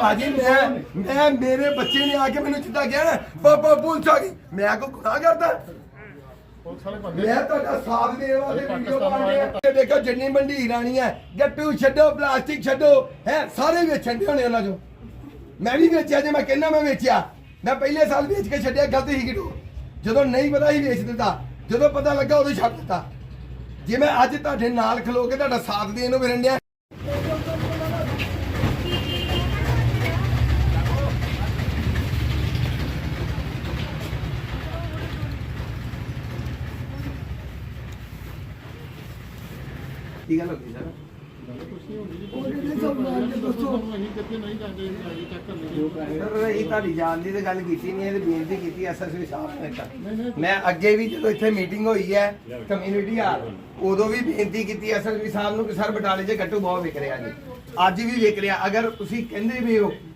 ਭਾਜੀ ਮੈਂ ਮੈਂ ਮੇਰੇ ਬੱਚੇ ਨੇ ਆ ਕੇ ਮੈਨੂੰ ਜਿੱਦਾਂ ਕਿਹਾ ਨਾ ਪਾਪਾ ਪੁਲਿਸ ਆ ਗਈ ਮੈਂ ਕੋ ਗੁਨਾਹ ਕਰਦਾ? ਮੈਂ ਤੁਹਾਡਾ ਸਾਥ ਦੇਣ ਵਾਸਤੇ ਵੀਡੀਓ ਬਣਾ ਰਿਹਾ। ਇਹ ਦੇਖੋ ਜਿੰਨੀ ਮੰਡੀ ਰਾਣੀ ਹੈ ਗੱਟੂ ਛੱਡੋ ਪਲਾਸਟਿਕ ਛੱਡੋ ਹੈ ਸਾਰੇ ਵੇਚਣ ਦੇ ਹੋਣੇ ਉਹਨਾਂ ਚੋਂ। ਮੈਂ ਵੀ ਵੇਚਿਆ ਜੇ ਮੈਂ ਕਹਿੰਦਾ ਮੈਂ ਵੇਚਿਆ। ਮੈਂ ਪਹਿਲੇ ਸਾਲ ਵੇਚ ਕੇ ਛੱਡਿਆ ਗਲਤ ਹੀ ਕਿਡੋ ਜਦੋਂ ਨਹੀਂ ਪਤਾ ਹੀ ਵੇਚ ਦਿੱਤਾ ਜਦੋਂ ਪਤਾ ਲੱਗਾ ਉਦੋਂ ਛੱਡ ਦਿੱਤਾ। ਜੇ ਮੈਂ ਅੱਜ ਤੁਹਾਡੇ ਨਾਲ ਖਲੋ ਕੇ ਤੁਹਾਡਾ ਸਾਥ ਦੇਣ ਨੂੰ ਫਿਰਨ ਡਿਆ ਕੀ ਗੱਲ ਹੋ ਗਈ ਸਰ? ਸਰ, ਇਹ ਤੁਹਾਡੀ ਜਾਣ ਦੀ ਤੇ ਗੱਲ ਕੀਤੀ ਨਹੀਂ ਇਹ ਤੇ ਬੇਨਤੀ ਕੀਤੀ ਐਸਐਸਪੀ ਸਾਹਿਬ ਨੇ ਤਾਂ। ਮੈਂ ਅੱਗੇ ਵੀ ਜਦੋਂ ਇੱਥੇ ਮੀਟਿੰਗ ਹੋਈ ਹੈ, ਕਮਿਊਨਿਟੀ ਹਾਲ, ਉਦੋਂ ਵੀ ਬੇਨਤੀ ਕੀਤੀ ਐਸਐਸਪੀ ਸਾਹਿਬ ਨੂੰ ਕਿ ਸਰ, ਬਟਾਲੇ 'ਚ ਗੱਟੂ ਬਹੁਤ ਵਿਕ ਰਿਹਾ ਜੀ। ਅੱਜ ਵੀ ਵਿਕ ਰਿਹਾ। ਅਗਰ ਤੁਸੀਂ ਕਹਿੰਦੇ ਵੀ ਹੋ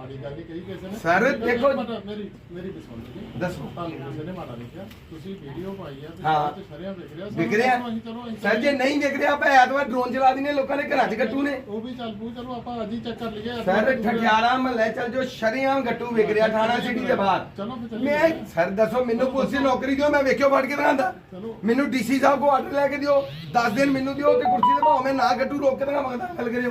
ਮਾੜੀ ਗੱਲ ਨਹੀਂ ਕਹੀ ਕਿਸੇ ਨੇ। Sir, ਮੇਰੀ- ਦੇਖੋ- ਮੇਰੀ ਮੇਰੀ ਵੀ ਸੁਣ ਜੀ ਦੱਸੋ। ਤੁਹਾਨੂੰ ਕਿਸੇ ਨੇ ਮਾੜਾ ਨਹੀਂ ਕਿਹਾ ਤੁਸੀਂ ਵੀਡੀਓ ਪਾਈ ਆ ਤੇ ਹਾਂ। ਸ਼ਰਿਆਂ ਵਿਕ ਰਿਹਾ। ਵਿਕ ਰਿਹਾ। ਅਸੀਂ ਚਲੋ ਅਸੀਂ ਸਰ ਜੇ ਨਹੀਂ ਵਿਕ ਰਿਹਾ ਆਪਾਂ ਐਤਵਾਰ ਡਰੋਨ ਚਲਾ ਦਿੰਨੇ ਲੋਕਾਂ ਦੇ ਘਰਾਂ 'ਚ ਗੱਟੂ ਨੇ। ਉਹ ਵੀ ਚੱਲ ਪੂ ਚਲੋ ਆਪਾਂ ਅੱਜ ਹੀ ਚੈੱਕ ਕਰ ਲਈਏ। ਸਰ ਠਠਿਆਰਾ ਮਹੱਲੇ ਚੱਲ ਜੋ ਸ਼ਰੀਆਮ ਗੱਟੂ ਵਿਕ ਰਿਹਾ ਥਾਣਾ ਸਿਟੀ ਦੇ ਬਾਹਰ ਚਲੋ ਫਿਰ ਚੱਲੀਏ। ਮੈਂ ਸਰ ਦੱਸੋ ਮੈਨੂੰ ਪੁਲਿਸ ਦੀ ਨੌਕਰੀ ਦਿਓ ਮੈਂ ਵੇਖਿਓ ਫੜ ਕੇ ਦਿਖਾਉਂਦਾ। ਚਲੋ। ਮੈਨੂੰ ਡੀਸੀ ਸਾਹਿਬ ਕੋ ਆਰਡਰ ਲੈ ਕੇ ਦਿਓ 10 ਦਿਨ ਮੈਨੂੰ ਦਿਓ ਤੇ ਕੁਰਸੀ ਤੇ ਭਾਵੇਂ ਮੈਂ ਨਾ ਗੱਟੂ ਰੋਕ ਕੇ ਦਿਖਾਵਾਂਗਾ ਤਾਂ ਗੱਲ ਕਰਿਓ।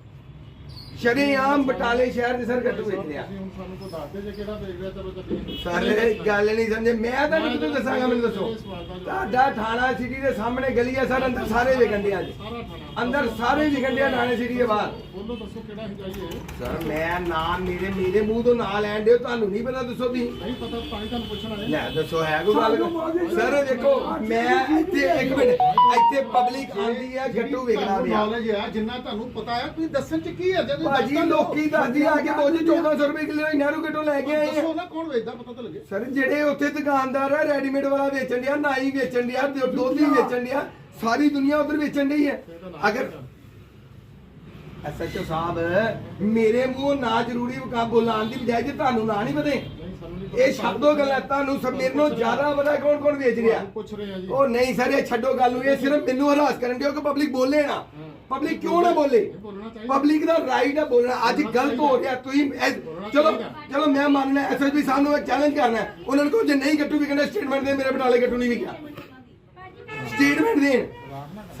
ਸ਼ਰੇਆਮ ਬਟਾਲੇ ਸ਼ਹਿਰ ਦੇ ਸਰ ਗੱਟੂ ਵੇਚ ਰਿਹਾ। ਤੁਸੀਂ ਹੁਣ ਸਾਨੂੰ ਕੋਈ ਦੱਸ ਦੇ ਜੇ ਕਿਹੜਾ ਵੇਚ ਰਿਹਾ ਚਲੋ ਚੱਲੀਏ ਸਾਰੇ ਗੱਲ ਨਹੀਂ ਸਮਝੇ। ਮੈਂ ਤਾਂ ਨਹੀਂ ਤੁਹਾਨੂੰ ਦੱਸਾਂਗਾ ਮੈਨੂੰ ਦੱਸੋ। ਤੁਹਾਡਾ ਥਾਣਾ ਸਿਟੀ ਦੇ ਸਾਹਮਣੇ ਗਲੀ ਹੈ ਸਰ ਅੰਦਰ ਸਾਰੇ ਅੱਜ। ਸਾਰਾ ਥਾਣਾ। ਅੰਦਰ ਸਾਰੇ ਵਿਕੰਡੇ ਥਾਣੇ ਸਿਟੀ ਦੇ ਬਾਹਰ। ਬੋਲੋ ਦੱਸੋ ਕਿਹੜਾ ਹੀ ਜਾਈਏ ਸਰ ਮੈਂ ਨਾਮ ਮੇਰੇ ਮੇਰੇ ਮੂੰਹ ਤੋਂ ਨਾਂ ਲੈਣ ਦਿਓ ਤੁਹਾਨੂੰ ਨਹੀਂ ਪਤਾ ਦੱਸੋ ਤੁਸੀਂ। ਨਹੀਂ ਪਤਾ ਤਾਂ ਹੀ ਤੁਹਾਨੂੰ ਪੁੱਛਣਾ ਹੈ। ਲੈ ਦੱਸੋ ਹੈ ਕੋਈ ਗੱਲ ਸਰ ਦੇਖੋ ਮੈਂ ਇੱਥੇ ਇੱਕ ਮਿੰਟ। ਇੱਥੇ ਪਬਲਿਕ ਆਂਦੀ ਹੈ ਗੱਟੂ ਵੇਖਣਾ ਨੌਲੇਜ ਹੈ ਜਿੰਨਾ ਤੁਹਾਨੂੰ ਪਤਾ ਹੈ ਤੁਸੀਂ ਦੱਸਣ ਚ ਕੀ ਹੈ ਜਦੋਂ ਭਾਜੀ ਲੋਕੀ ਦੱਸਦੀ ਆ ਕੇ ਬੋਝ 1400 ਰੁਪਏ ਕਿਲੋ ਨਹਿਰੂ ਗੱਟੋਂ ਲੈ ਕੇ ਆਏ ਆ। ਦੱਸੋ ਨਾ ਕੌਣ ਵੇਚਦਾ ਪਤਾ ਤਾਂ ਲੱਗੇ। ਸਰ ਜਿਹੜੇ ਉੱਥੇ ਦੁਕਾਨਦਾਰ ਆ ਰੈਡੀਮੇਡ ਵਾਲਾ ਵੇਚਣ ਡਿਆ ਨਾਈ ਵੇਚਣ ਡਿਆ ਦੁ- ਦੁੱਧ ਹੀ ਵੇਚਣ ਡਿਆ ਸਾਰੀ ਦੁਨੀਆ ਉਧਰ ਵੇਚਣ ਡਈ ਹੈ ਅਗਰ ਐਸਐਚਓ ਸਾਹਿਬ ਮੇਰੇ ਮੂੰਹ ਨਾ ਜ਼ਰੂਰੀ ਵਕਾ ਬੋਲਾਉਣ ਦੀ ਬਜਾਏ ਜੇ ਤੁਹਾਨੂੰ ਨਾ ਨਹੀਂ ਪਤਾ ਇਹ ਸ਼ਬਦੋ ਗੱਲਾਂ ਤੁਹਾਨੂੰ ਸਭ ਮੇਰੇ ਨੂੰ ਜ਼ਿਆਦਾ ਪਤਾ ਕੌਣ ਕੌਣ ਵੇਚ ਰਿਹਾ? ਪੁੱਛ ਰਹੇ ਆ ਜੀ। ਉਹ ਨਹੀਂ ਸਰ ਇਹ ਛੱਡੋ ਗੱਲ ਨੂੰ ਇਹ ਸਿਰਫ ਮੈਨੂੰ ਹਰਾਸ ਕਰਨ ਦਿਓ ਕਿ ਪਬਲਿਕ ਬੋਲੇ ਨਾ। ਪਬਲਿਕ ਕਿਉਂ ਨਾ ਬੋਲੇ? ਪਬਲਿਕ ਦਾ ਰਾਈਟ ਹੈ ਬੋਲਣਾ। ਅੱਜ ਗਲਤ ਹੋ ਰਿਹਾ ਤੁਸੀਂ ਚਲੋ ਚਲੋ ਮੈਂ ਮੰਨਣਾ ਐਸਐਸਪੀ ਸਾਹਿਬ ਨੂੰ ਚੈਲੰਜ ਕਰਨਾ ਹੈ। ਉਹਨਾਂ ਨੂੰ ਕਹੋ ਜੇ ਨਹੀਂ ਗੱਟੂ ਵਿਕਣਾ ਸਟੇਟਮੈਂਟ ਦੇ ਮੇਰੇ ਬਟਾਲੇ ਗੱਟੂ ਨਹੀਂ ਵਿਕਿਆ। ਸਟੇਟਮੈਂਟ ਦੇਣ।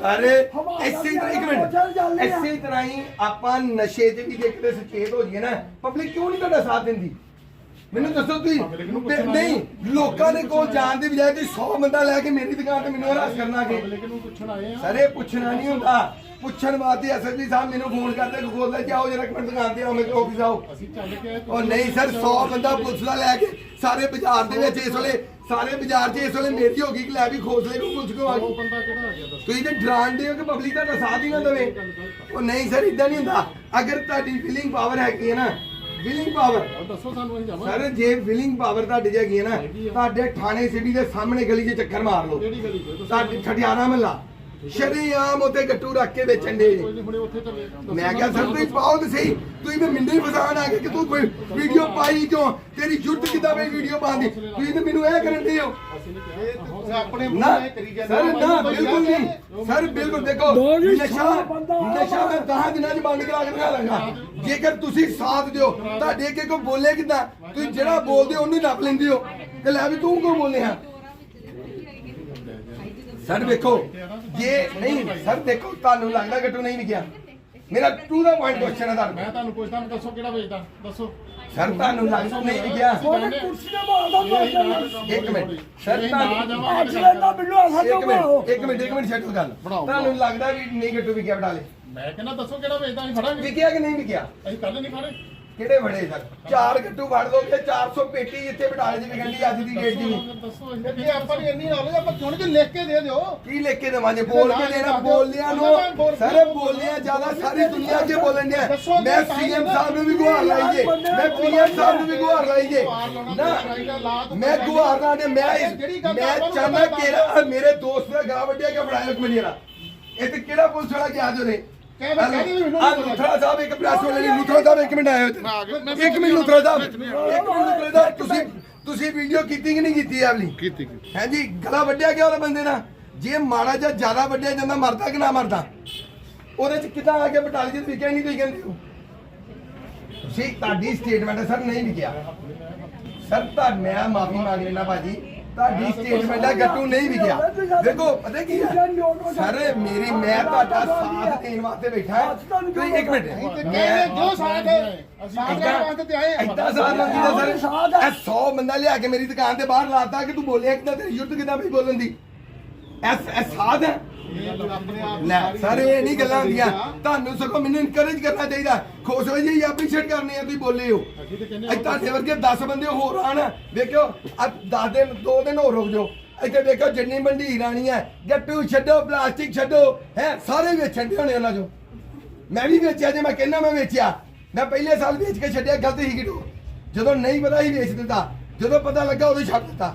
ਸਾਰੇ ਇਸੇ ਤਰ੍ਹਾਂ ਇੱਕ ਮਿੰਟ ਇਸੇ ਤਰ੍ਹਾਂ ਹੀ ਆਪਾਂ ਨਸ਼ੇ 'ਚ ਵੀ ਦੇਖਦੇ ਸੁਚੇਤ ਹੋ ਜਾਈਏ ਨਾ ਪਬਲਿਕ ਕਿਉਂ ਨਹੀਂ ਤੁਹਾਡਾ ਸਾਥ ਦਿੰਦੀ? ਮੈਨੂੰ ਦੱਸੋ ਤੁਸੀਂ Public ਨੂੰ ਪੁੱਛਣਾ ਨਹੀਂ ਲੋਕਾਂ ਦੇ ਕੋਲ ਜਾਣ ਦੀ ਬਜਾਏ ਤੁਸੀਂ 100 ਬੰਦਾ ਲੈ ਕੇ ਮੇਰੀ ਦੁਕਾਨ ਤੇ ਮੈਨੂੰ ਹਰਾਸ ਕਰਨਾ ਕਿ ਪਬਲਿਕ ਨੂੰ ਪੁੱਛਣ ਆਏ ਆ। ਸਰ ਇਹ ਪੁੱਛਣਾ ਨਹੀਂ ਹੁੰਦਾ। ਪੁੱਛਣ ਵਾਸਤੇ ਐਸਐਸਪੀ ਸਾਹਿਬ ਮੈਨੂੰ ਫੋਨ ਕਰਦੇ ਕਿ ਖੋਲ ਲੈ ਜਾਓ ਜਰਾ ਇੱਕ ਮਿੰਟ ਦੁਕਾਨ ਤੇ ਆਓ ਮੇਰੇ ਆਫਿਸ ਆਓ। ਅਸੀਂ ਚੱਲ ਕੇ ਆਏ, ਉਹ ਨਹੀਂ ਸਰ 100 ਬੰਦਾ ਪੁਲਿਸ ਦਾ ਲੈ ਕੇ ਸਾਰੇ ਬਾਜ਼ਾਰ ਦੇ ਵਿੱਚ ਇਸ ਵੇਲੇ ਸਾਰੇ ਬਾਜ਼ਾਰ 'ਚ ਇਸ ਵੇਲੇ ਮੇਰੀ ਹੋ ਗਈ ਕਿ ਲੈ ਵੀ ਖੋਸਲੇ ਨੂੰ ਕਿਉਂ ਆ ਉਹ ਗਈ। ਬੰਦਾ ਕਿਹੜਾ ਆ ਗਿਆ ਦੱਸੋ। ਤੁਸੀਂ ਤੇ ਡਰਾਉਂਦੇ ਹੋ ਕਿ ਪਬਲਿਕ ਦਾ ਸਾਥ ਹੀ ਨਾ ਦੇਵੇ। ਉਹ ਨਹੀਂ ਸਰ ਇਦਾਂ ਨਹੀਂ ਹੁੰਦਾ। ਅਗਰ ਤੁਹਾਡੀ ਫੀਲਿੰਗ ਪਾਵਰ ਹੈਗੀ ਹੈ ਨਾ ਫੀਲਿੰਗ ਪਾਵਰ ਦੱਸੋ ਸਾਨੂੰ ਅਸੀਂ ਜਾਵਾਂਗੇ। ਸਰ ਜੇ ਫੀਲਿੰਗ ਪਾਵਰ ਤੁਹਾਡੀ ਹੈਗੀ ਹੈ ਨਾ ਤੁਹਾਡੇ ਥਾਣੇ ਸਿਟੀ ਦੇ ਸਾਹਮਣੇ ਗਲੀ 'ਚ ਚੱਕਰ ਮਾਰ ਲਓ। ਕਿਹੜੀ ਗਲੀ ਤੁਹਾਡੇ ਮਹੱਲਾ। ਸ਼ਰੀਆਮ ਉਤੇ ਗੱਟੂ ਰੱਖ ਕੇ ਵੇਚਣ ਦੇ। ਮੈਂ ਕਿਹਾ ਸਰ ਤੁਸੀਂ ਪਾਓ ਤੇ ਸਹੀ ਤੁਸੀਂ ਤੇ ਮਿੰਡੇ ਫਸਾਣ ਆ ਗਏ ਕਿ ਤੂੰ ਕੋਈ ਵੀਡੀਓ ਪਾਈ ਕਿਉਂ? ਤੇਰੀ ਜੁਰਤ ਕਿੱਦਾਂ ਬਈ ਵੀਡੀਓ ਪਾਉਂਦੀ ਤੁਸੀਂ ਤੇ ਮੈਨੂੰ ਇਹ ਕਰਨ ਦੇ ਹੋ। ਆਪਣੇ ਨਾ ਸਰ ਹੋ। ਨਾ ਬਿਲਕੁਲ ਨਹੀਂ। ਸਰ ਬਿਲਕੁਲ ਦੇਖੋ ਨਸ਼ਾ ਨਸ਼ਾ ਮੈਂ 10 ਦਿਨਾਂ ਚ ਬੰਦ ਕਰਾ ਕੇ ਲਾਂਗਾ ਜੇਕਰ ਤੁਸੀਂ ਸਾਥ ਦਿਓ ਤੁਹਾਡੇ ਅੱਗੇ ਕੋਈ ਬੋਲੇ ਕਿਦਾਂ? ਤੁਸੀਂ ਜਿਹੜਾ ਬੋਲਦੇ ਹੋ ਉਹਨੂੰ ਹੀ ਨੱਪ ਲੈਂਦੇ ਹੋ। ਤੇ ਲੈ ਵੀ ਤੂੰ ਕਿਉਂ ਬੋਲੇ ਆ? ਸਰ ਵੇਖੋ ਜੇ ਨਹੀਂ ਸਰ ਦੇਖੋ ਤੁਹਾਨੂੰ ਲੱਗਦਾ ਗੱਟੂ ਨਹੀਂ ਵਿਕਿਆ। ਮੇਰਾ ਟੂ ਦਾ ਪੁਆਇੰਟ ਕੁਐਸਚਨ ਹੈ ਤੁਹਾਨੂੰ। ਮੈਂ ਤੁਹਾਨੂੰ ਪੁੱਛਦਾ ਮੈਂ ਦੱਸੋ ਕਿਹੜਾ ਵੇਚਦਾ? ਦੱਸੋ। ਸਰ ਤੁਹਾਨੂੰ ਲੱਗਦਾ ਨਹੀਂ ਉਹਨੇ ਕੁਰਸੀ ਤੇ ਮਾਰਦਾ ਇੱਕ ਮਿੰਟ। ਸਰ ਤੁਹਾਨੂੰ ਅੱਜ ਦਾ ਬਿੱਲੂ ਆ ਇੱਕ ਸਾਡੇ ਮਿੰਟ ਇੱਕ ਮਿੰਟ ਇੱਕ ਮਿੰਟ ਛੱਡੋ ਗੱਲ। ਤੁਹਾਨੂੰ ਲੱਗਦਾ ਵੀ ਨਹੀਂ ਗੱਟੂ ਵਿਕਿਆ ਬਟਾਲੇ ਮੈਂ ਕਹਿੰਦਾ ਦੱਸੋ ਕਿਹੜਾ ਵੇਚਦਾ ਅਸੀਂ ਫੜਾਂਗੇ। ਵਿਕਿਆ ਕਿ ਨਹੀਂ ਵਿਕਿਆ? ਅਸੀਂ ਕੱਲ ਨਹੀਂ ਫੜੇ। ਕਿਹੜੇ ਬੜੇ ਸਰ? ਚਾਰ ਗੱਟੂ ਵੜ ਦੋਗੇ 400 ਪੇਟੀ ਇੱਥੇ ਬਟਾਲੇ ਦੀ ਵਿਕਣ ਦੀ ਅੱਜ ਦੀ ਡੇਟ ਦੀ। ਜੇ ਆਪਾਂ ਨੂੰ ਇੰਨੀ ਨੌਲੇਜ ਆਪਾਂ ਚੁਣ ਕੇ ਲਿਖ ਕੇ ਦੇ ਦਿਓ। ਕੀ ਲਿਖ ਕੇ ਦੇਵਾਂਗੇ? ਬੋਲ ਕੇ ਦੇਣਾ ਬੋਲਿਆ ਨੂੰ। ਸਾਰੇ ਬੋਲਿਆ ਜ਼ਿਆਦਾ ਸਾਰੀ ਦੁਨੀਆ ਅੱਗੇ ਬੋਲਣ ਡਿਆ। ਮੈਂ ਸੀਐਮ ਸਾਹਿਬ ਨੂੰ ਵੀ ਗੁਹਾਰ ਲਾਈਏ ਮੈਂ ਪੀਐਮ ਸਾਹਿਬ ਨੂੰ ਵੀ ਗੁਹਾਰ ਲਾਈਏ ਨਾ ਮੈਂ ਗੁਹਾਰ ਲਾ ਦੇ ਮੈਂ ਮੈਂ ਚਾਹਨਾ ਕਿ ਮੇਰੇ ਦੋਸਤ ਦਾ ਗਲਾ ਵੱਡਿਆ ਕਿ ਬਣਾਇਆ ਇੱਕ ਮਿੰਟ ਜਰਾ ਇਹ ਤੇ ਕਿਹੜਾ ਪੁਲਿਸ ਵਾਲਾ ਗਿਆ ਮੈਨੂੰ ਆ ਲੁਥਰਾ ਸਾਹਿਬ ਇੱਕ ਪ੍ਰੈਸ ਵਾਲੇ ਨੇ ਲੁਥਰਾ ਸਾਹਿਬ ਇੱਕ ਮਿੰਟ ਆਇਓ ਇੱਕ ਮਿੰਟ ਲੁਥਰਾ ਸਾਹਿਬ। ਇੱਕ ਮਿੰਟ ਲੁਥਰਾ ਸਾਹਿਬ ਤੁਸੀਂ ਤੁਸੀਂ ਵੀਡੀਓ ਕੀਤੀ ਕਿ ਨਹੀਂ ਕੀਤੀ ਆਪਣੀ ਕੀਤੀ ਕੀਤੀ। ਹਾਂਜੀ ਗਲਾ ਵੱਢਿਆ ਗਿਆ ਉਹਦੇ ਬੰਦੇ ਨਾਲ? ਜੇ ਮਾੜਾ ਜਾਂ ਜ਼ਿਆਦਾ ਵੱਢਿਆ ਜਾਂਦਾ ਮਰਦਾ ਕਿ ਨਾ ਮਰਦਾ? ਉਹਦੇ ਚ ਕਿਦਾਂ ਆ ਕੇ ਬਟਾਲੀ ਵਿਕਿਆ ਨਹੀਂ ਤੁਸੀਂ ਕਹਿੰਦੇ ਹੋ? ਤੁਸੀਂ ਤੁਹਾਡੀ ਸਟੇਟਮੈਂਟ ਸਰ ਨਹੀਂ ਵਿਕਿਆ। ਸਰ ਤਾਂ ਮੈਂ ਮਾਫੀ ਮੰਗ ਲੈਣਾ ਭਾਜੀ। ਤੁਹਾਡੀ ਸਟੇਟਮੈਂਟ ਹੈ ਗੱਟੂ ਨਹੀਂ ਵਿਕਿਆ ਦੇਖੋ ਪਤਾ ਕੀ ਹੈ? ਸਰ ਮੇਰੀ ਮੈਂ ਤੁਹਾਡਾ ਸਾਥ ਦੇਣ ਵਾਸਤੇ ਬੈਠਾ ਹਾਂ। ਤੁਸੀਂ ਇੱਕ ਮਿੰਟ। ਕਹਿੰਦੇ ਜੋ ਸਾਥ ਸਾਥ ਲੈਣ ਵਾਸਤੇ ਤੇ ਆਏ ਏਦਾਂ ਸਾਥ ਮੰਗੀ ਦਾ ਸਰ ਇਹ 100 ਬੰਦਾ ਲਿਆ ਕੇ ਮੇਰੀ ਦੁਕਾਨ ਤੇ ਬਾਹਰ ਲਾਤਾ ਕਿ ਤੂੰ ਬੋਲਿਆ ਕਿਦਾਂ ਤੇਰੀ ਯੁੱਧ ਕਿਦਾਂ ਵੀ ਬੋਲਣ ਦੀ? ਐਸ ਐ ਸਾਧ ਹੈ? ਲੈ ਸਰ ਇਹ ਨਹੀਂ ਗੱਲਾਂ ਹੁੰਦੀਆਂ। ਤੁਹਾਨੂੰ ਸਗੋਂ ਮੈਨੂੰ ਇਨਕਰੇਜ ਕਰਨਾ ਚਾਹੀਦਾ। ਖੁਸ਼ ਹੋ ਜੀ ਐਪਰੀਸ਼ੀਏਟ ਕਰਨੀ ਆ ਤੁਸੀਂ ਬੋਲੇ ਹੋ। ਅਸੀਂ ਤੇ ਕਹਿੰਦੇ ਅੱਜ ਤੁਹਾਡੇ ਵਰਗੇ 10 ਬੰਦੇ ਹੋਰ ਆਣ ਵੇਖਿਓ ਆ 10 ਦਿਨ 2 ਦਿਨ ਹੋਰ ਰੁਕ ਜਾਓ। ਇੱਥੇ ਵੇਖੋ ਜਿੰਨੀ ਮੰਡੀ ਰਾਣੀ ਹੈ ਗੱਟੂ ਛੱਡੋ ਪਲਾਸਟਿਕ ਛੱਡੋ। ਹੈ ਸਾਰੇ ਵੇਚਣ ਦੇ ਹੋਣੇ ਉਹਨਾਂ ਚੋਂ। ਮੈਂ ਵੀ ਵੇਚਿਆ ਜੇ ਮੈਂ ਕਹਿੰਦਾ ਮੈਂ ਵੇਚਿਆ। ਮੈਂ ਪਹਿਲੇ ਸਾਲ ਵੇਚ ਕੇ ਛੱਡਿਆ ਗਲਤ ਹੀ ਕਿਡੋ ਜਦੋਂ ਨਹੀਂ ਪਤਾ ਹੀ ਵੇਚ ਦਿੱਤਾ। ਜਦੋਂ ਪਤਾ ਲੱਗਾ ਉਦੋਂ ਹੀ ਛੱਡ ਦਿੱਤਾ।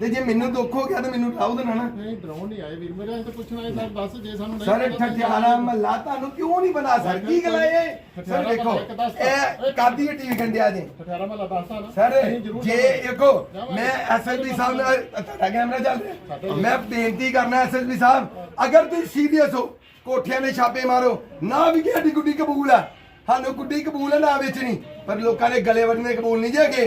ਤੇ ਜੇ ਮੈਨੂੰ ਦੁੱਖ ਹੋ ਗਿਆ ਤਾਂ ਮੈਨੂੰ ਰਾਉ ਦੇਣਾ ਨਾ ਨਹੀਂ ਡਰਾਉਣ ਨਹੀਂ ਆਏ ਵੀਰ। ਮੇਰੇ ਤਾਂ ਪੁੱਛਣਾ ਹੈ ਸਰ ਦੱਸ ਜੇ ਸਾਨੂੰ ਨਹੀਂ ਸਰ ਪਤਾ ਤਾਂ ਮਹੱਲਾ ਤੁਹਾਨੂੰ ਕਿਉਂ ਨਹੀਂ ਬਣਾ ਸਰ ਕੀ ਗੱਲ ਹੈ ਇਹ? ਸਰ ਦੇਖੋ ਇਹ ਕਾਦੀ ਟੀਵੀ ਕੰਡਿਆ ਜੀ? ਠਠਿਆਰਾ ਮਹੱਲਾ ਦੱਸਦਾ ਨਾ। ਸਰ ਅਸੀਂ ਜ਼ਰੂਰ ਜੇ ਜਾਵਾਂਗੇ। ਦੇਖੋ ਮੈਂ ਐਸਐਸਪੀ ਸਾਹਿਬ ਨਾਲ ਤੁਹਾਡਾ ਕੈਮਰਾ ਚੱਲ ਰਿਹਾ। ਮੈਂ ਬੇਨਤੀ ਕਰਨਾ ਐਸਐਸਪੀ ਸਾਹਿਬ ਅਗਰ ਤੁਸੀਂ ਸੀਰੀਅਸ ਹੋ ਕੋਠਿਆਂ ਦੇ ਛਾਪੇ ਮਾਰੋ ਨਾ ਵੀ ਸਾਡੀ ਗੁੱਡੀ ਕਬੂਲ ਆ। ਸਾਨੂੰ ਗੁੱਡੀ ਕਬੂਲ ਹੈ ਨਾ ਵੇਚਣੀ। ਪਰ ਲੋਕਾਂ ਦੇ ਗਲੇ ਵੱਢਣੇ ਕਬੂਲ ਨਹੀਂ ਜੇਗੇ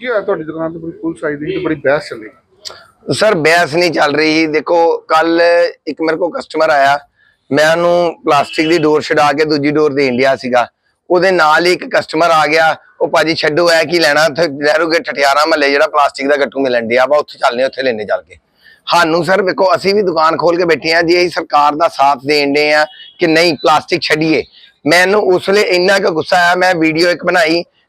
ਕੀ ਹੋਇਆ ਤੁਹਾਡੀ ਦੁਕਾਨ ਤੇ? ਬੜੀ ਪੁਲਿਸ ਆਈ ਦੀ ਤੇ ਬੜੀ ਬਹਿਸ ਚੱਲੀ। ਸਰ ਬਹਿਸ ਨਹੀਂ ਚੱਲ ਰਹੀ। ਦੇਖੋ, ਕੱਲ ਇੱਕ ਮੇਰੇ ਕੋਲ ਕਸਟਮਰ ਆਇਆ। ਮੈਂ ਉਹਨੂੰ ਪਲਾਸਟਿਕ ਦੀ ਡੋਰ ਛਡਾ ਕੇ ਦੂਜੀ ਡੋਰ ਦੇਣ ਡਿਆ ਸੀਗਾ। ਉਹਦੇ ਨਾਲ ਹੀ ਇੱਕ ਕਸਟਮਰ ਆ ਗਿਆ। ਉਹ ਭਾਜੀ, ਛੱਡੋ ਐ ਕੀ ਲੈਣਾ? ਉੱਥੇ ਲਹਿਰੋਗੇ ਠਠਿਆਰਾ ਮਹੱਲੇ ਜਿਹੜਾ ਪਲਾਸਟਿਕ ਦਾ ਗੱਟੂ ਮਿਲਣ ਡਿਆ ਵਾ। ਉੱਥੇ ਚੱਲਨੇ ਉੱਥੇ ਲੈਣੇ ਚੱਲ ਕੇ। ਸਾਨੂੰ ਸਰ ਵੇਖੋ, ਅਸੀਂ ਵੀ ਦੁਕਾਨ ਖੋਲ ਕੇ ਬੈਠੇ ਆ ਜੇ ਅਸੀਂ ਸਰਕਾਰ ਦਾ ਸਾਥ ਦੇਣ ਦੇ ਆ ਕਿ ਨਹੀਂ ਪਲਾਸਟਿਕ ਛੱਡੀਏ। ਮੈਨੂੰ ਉਸ ਵੇਲੇ ਇੰਨਾ ਕੁ ਗੁੱਸਾ ਆਇਆ। ਮੈਂ ਵੀਡੀਓ ਇੱਕ ਬਣਾਈ।